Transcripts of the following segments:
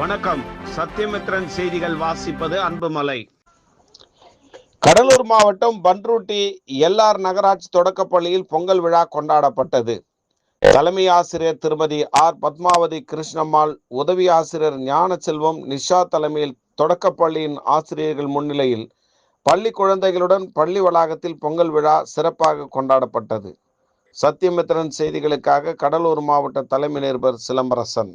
வணக்கம். சத்தியமித்ரன் செய்திகள் வாசிப்பது அன்புமலை. கடலூர் மாவட்டம் பன்ருட்டி எல்ஆர் நகராட்சி தொடக்கப்பள்ளியில் பொங்கல் விழா கொண்டாடப்பட்டது. தலைமை ஆசிரியர் திருமதி ஆர். பத்மாவதி கிருஷ்ணம்மாள் உதவி ஆசிரியர் ஞானசெல்வம் நிஷா தலைமையில் தொடக்கப்பள்ளியின் ஆசிரியர்கள் முன்னிலையில் பள்ளி குழந்தைகளுடன் பள்ளி வளாகத்தில் பொங்கல் விழா சிறப்பாக கொண்டாடப்பட்டது. சத்தியமித்ரன் செய்திகளுக்காக கடலூர் மாவட்ட தலைமை நிருபர் சிலம்பரசன்.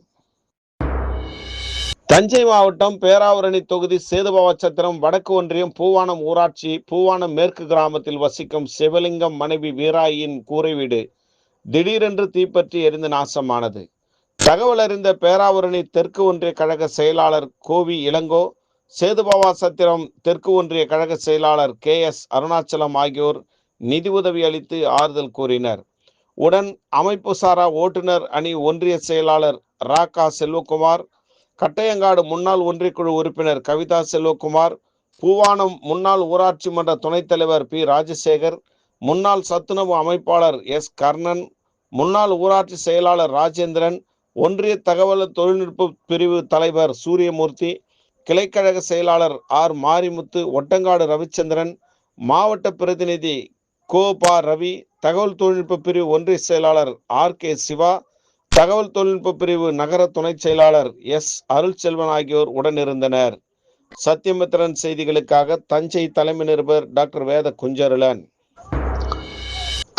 தஞ்சை மாவட்டம் பேராவரணி தொகுதி சேதுபாவச்சத்திரம் வடக்கு ஒன்றியம் பூவானம் ஊராட்சி பூவானம் மேற்கு கிராமத்தில் வசிக்கும் சிவலிங்கம் மனைவி வீராயின் கூரை வீடு திடீரென்று தீப்பற்றி எரிந்து நாசமானது. தகவல் அறிந்த பேராவரணி தெற்கு ஒன்றிய கழக செயலாளர் கோவி இளங்கோ சேதுபாவா சத்திரம் தெற்கு ஒன்றிய கழக செயலாளர் கே எஸ் அருணாச்சலம் ஆகியோர் நிதி உதவி அளித்து ஆறுதல் கூறினர். உடன் அமைப்பு சாரா ஓட்டுநர் அணி ஒன்றிய செயலாளர் ராகா செல்வகுமார் கட்டையங்காடு முன்னாள் ஒன்றியக்குழு உறுப்பினர் கவிதா செல்வகுமார் பூவானம் முன்னாள் ஊராட்சி மன்ற துணைத் தலைவர் பி. ராஜசேகர் முன்னாள் சத்துணவு அமைப்பாளர் எஸ். கர்ணன் முன்னாள் ஊராட்சி செயலாளர் ராஜேந்திரன் ஒன்றிய தகவல் தொழில்நுட்ப பிரிவு தலைவர் சூரியமூர்த்தி கிளைக்கழக செயலாளர் ஆர். மாரிமுத்து ஒட்டங்காடு ரவிச்சந்திரன் மாவட்ட பிரதிநிதி கோ. பா. ரவி தகவல் தொழில்நுட்ப பிரிவு ஒன்றிய செயலாளர் ஆர். கே. சிவா தகவல் தொழில்நுட்ப பிரிவு நகர துணைச் செயலாளர் எஸ். அருள் செல்வன் ஆகியோர் உடனிருந்தனர். சத்தியமித்திரன் செய்திகளுக்காக தஞ்சை தலைமை நிருபர் டாக்டர் வேத குஞ்சருளன்.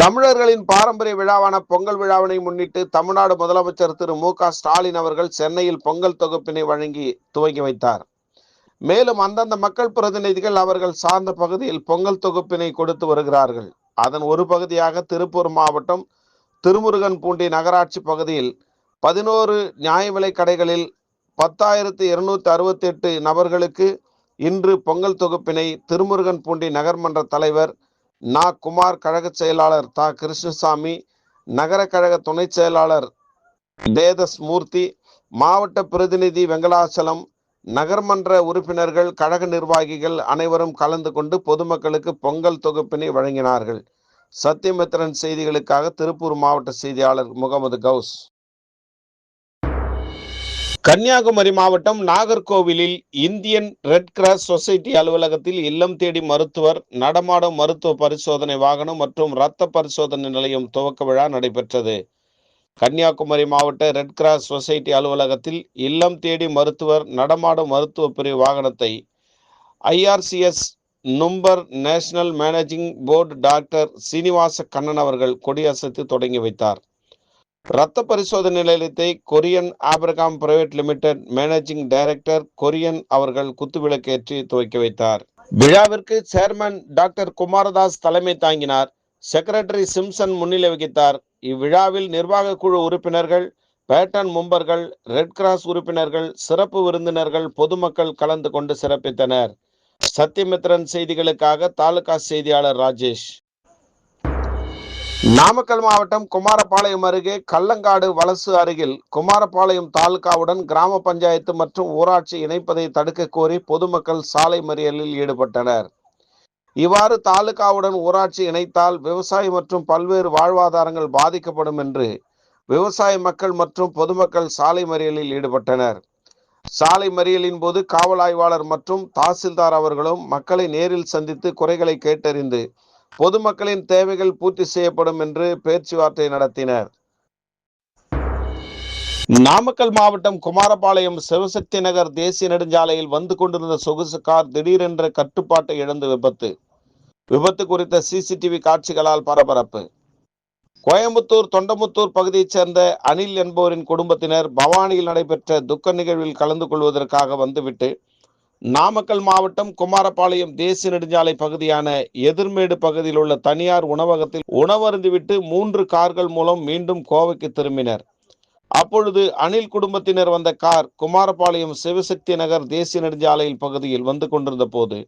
தமிழர்களின் பாரம்பரிய விழாவான பொங்கல் விழாவினை முன்னிட்டு தமிழ்நாடு முதலமைச்சர் திரு மு க ஸ்டாலின் அவர்கள் சென்னையில் பொங்கல் தொகுப்பினை வழங்கி துவங்கி வைத்தார். மேலும் அந்தந்த மக்கள் பிரதிநிதிகள் அவர்கள் சார்ந்த பகுதியில் பொங்கல் தொகுப்பினை கொடுத்து வருகிறார்கள். அதன் ஒரு பகுதியாக திருப்பூர் மாவட்டம் திருமுருகன் பூண்டி நகராட்சி பகுதியில் பதினோரு நியாய விலை கடைகளில் பத்தாயிரத்து இருநூத்தி அறுபத்தி எட்டு நபர்களுக்கு இன்று பொங்கல் தொகுப்பினை திருமுருகன் பூண்டி நகர்மன்ற தலைவர் நா. குமார் கழக செயலாளர் தா. கிருஷ்ணசாமி நகர கழக துணைச் செயலாளர் தேதஸ் மூர்த்தி மாவட்ட பிரதிநிதி வெங்கடாச்சலம் நகர்மன்ற உறுப்பினர்கள் கழக நிர்வாகிகள் அனைவரும் கலந்து கொண்டு பொதுமக்களுக்கு பொங்கல் தொகுப்பினை வழங்கினார்கள். சத்தியமித்திரன் செய்திகளுக்காக திருப்பூர் மாவட்ட செய்தியாளர் முகமது கவுஸ். கன்னியாகுமரி மாவட்டம் நாகர்கோவிலில் இந்தியன் ரெட் கிராஸ் சொசைட்டி அலுவலகத்தில் இல்லம் தேடி மருத்துவர் நடமாடும் மருத்துவ பரிசோதனை வாகனம் மற்றும் இரத்த பரிசோதனை நிலையம் துவக்க விழா நடைபெற்றது. கன்னியாகுமரி மாவட்ட ரெட் கிராஸ் சொசைட்டி அலுவலகத்தில் இல்லம் தேடி மருத்துவர் நடமாடும் மருத்துவ பிரிவு வாகனத்தை IRCS member national managing board doctor Srinivasa Kannan அவர்கள் கொடியசைத்து தொடங்கி வைத்தார். இரத்த பரிசோதனை நிலையத்தை Kurian Abraham private limited managing director Kurian அவர்கள் குத்துவிளக்கேற்றி துவக்கி வைத்தார். விழாவிற்கு சேர்மன் டாக்டர் குமாரதாஸ் தலைமை தாங்கினார். செக்ரட்டரி சிம்சன் முன்னிலை வகித்தார். இவ்விழாவில் நிர்வாக குழு உறுப்பினர்கள் பேட்டன் மும்பர்கள் ரெட் கிராஸ் உறுப்பினர்கள் சிறப்பு விருந்தினர்கள் பொதுமக்கள் கலந்து கொண்டு சிறப்பித்தனர். சத்தியமித்ரன் செய்திகளுக்காக தாலுகா செய்தியாளர் ராஜேஷ். நாமக்கல் மாவட்டம் குமாரபாளையம் அருகே கள்ளங்காடு வலசு அருகில் குமாரபாளையம் தாலுகாவுடன் கிராம பஞ்சாயத்து மற்றும் ஊராட்சி இணைப்பதை தடுக்க கோரி பொதுமக்கள் சாலை மறியலில் ஈடுபட்டனர். இவ்வாறு தாலுகாவுடன் ஊராட்சி இணைத்தால் விவசாயி மற்றும் பல்வேறு வாழ்வாதாரங்கள் பாதிக்கப்படும் என்று விவசாய மக்கள் மற்றும் பொதுமக்கள் சாலை மறியலில் ஈடுபட்டனர். சாலை மறியலின் போது காவல் ஆய்வாளர் மற்றும் தாசில்தார் அவர்களும் மக்களை நேரில் சந்தித்து குறைகளை கேட்டறிந்து பொதுமக்களின் தேவைகள் பூர்த்தி செய்யப்படும் என்று பேச்சுவார்த்தை நடத்தினர். நாமக்கல் மாவட்டம் குமாரபாளையம் சிவசக்தி நகர் தேசிய நெடுஞ்சாலையில் வந்து கொண்டிருந்த சொகுசு கார் திடீரென்ற கட்டுப்பாட்டை இழந்து விபத்து. விபத்து குறித்த சிசிடிவி காட்சிகளால் பரபரப்பு. கோயம்புத்தூர் தொண்டமுத்தூர் பகுதியைச் சேர்ந்த அனில் என்பவரின் குடும்பத்தினர் பவானியில் நடைபெற்ற துக்க நிகழ்வில் கலந்து கொள்வதற்காக வந்துவிட்டு நாமக்கல் மாவட்டம் குமாரபாளையம் தேசிய நெடுஞ்சாலை பகுதியான எதிர்மேடு பகுதியில் உள்ள தனியார் உணவகத்தில் உணவருந்திவிட்டு மூன்று கார்கள் மூலம் மீண்டும் கோவைக்கு திரும்பினர். அப்பொழுது அனில் குடும்பத்தினர் வந்த கார் குமாரபாளையம் சிவசக்தி நகர் தேசிய நெடுஞ்சாலையில் பகுதியில் வந்து கொண்டிருந்த போது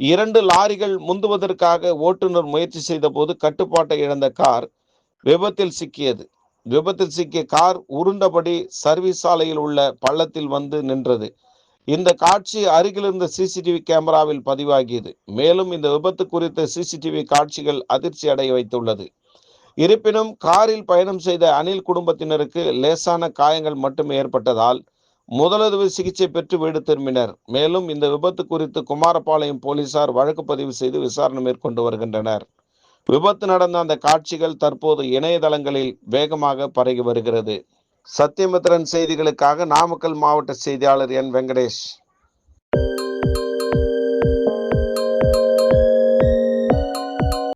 இரண்டு லாரிகள் முந்துவதற்காக ஓட்டுநர் முயற்சி செய்த போது கட்டுப்பாட்டை இழந்த கார் விபத்தில் சிக்கியது. விபத்தில் சிக்கிய கார் உருண்டபடி சர்வீஸ் சாலையில் உள்ள பள்ளத்தில் வந்து நின்றது. இந்த காட்சி அருகில் இருந்த சிசிடிவி கேமராவில் பதிவாகியது. மேலும் இந்த விபத்து குறித்த சிசிடிவி காட்சிகள் அதிர்ச்சி அடைய வைத்துள்ளது. இருப்பினும் காரில் பயணம் செய்த அனில் குடும்பத்தினருக்கு லேசான காயங்கள் மட்டும் ஏற்பட்டதால் முதலுதவி சிகிச்சை பெற்று வீடு திரும்பினர். மேலும் இந்த விபத்து குறித்து குமாரபாளையம் போலீசார் வழக்கு பதிவு செய்து விசாரணை மேற்கொண்டு வருகின்றனர். விபத்து நடந்த அந்த காட்சிகள் தற்போது இணையதளங்களில் வேகமாக பரவி வருகிறது. சத்தியமித்திரன் செய்திகளுக்காக நாமக்கல் மாவட்ட செய்தியாளர் என் வெங்கடேஷ்.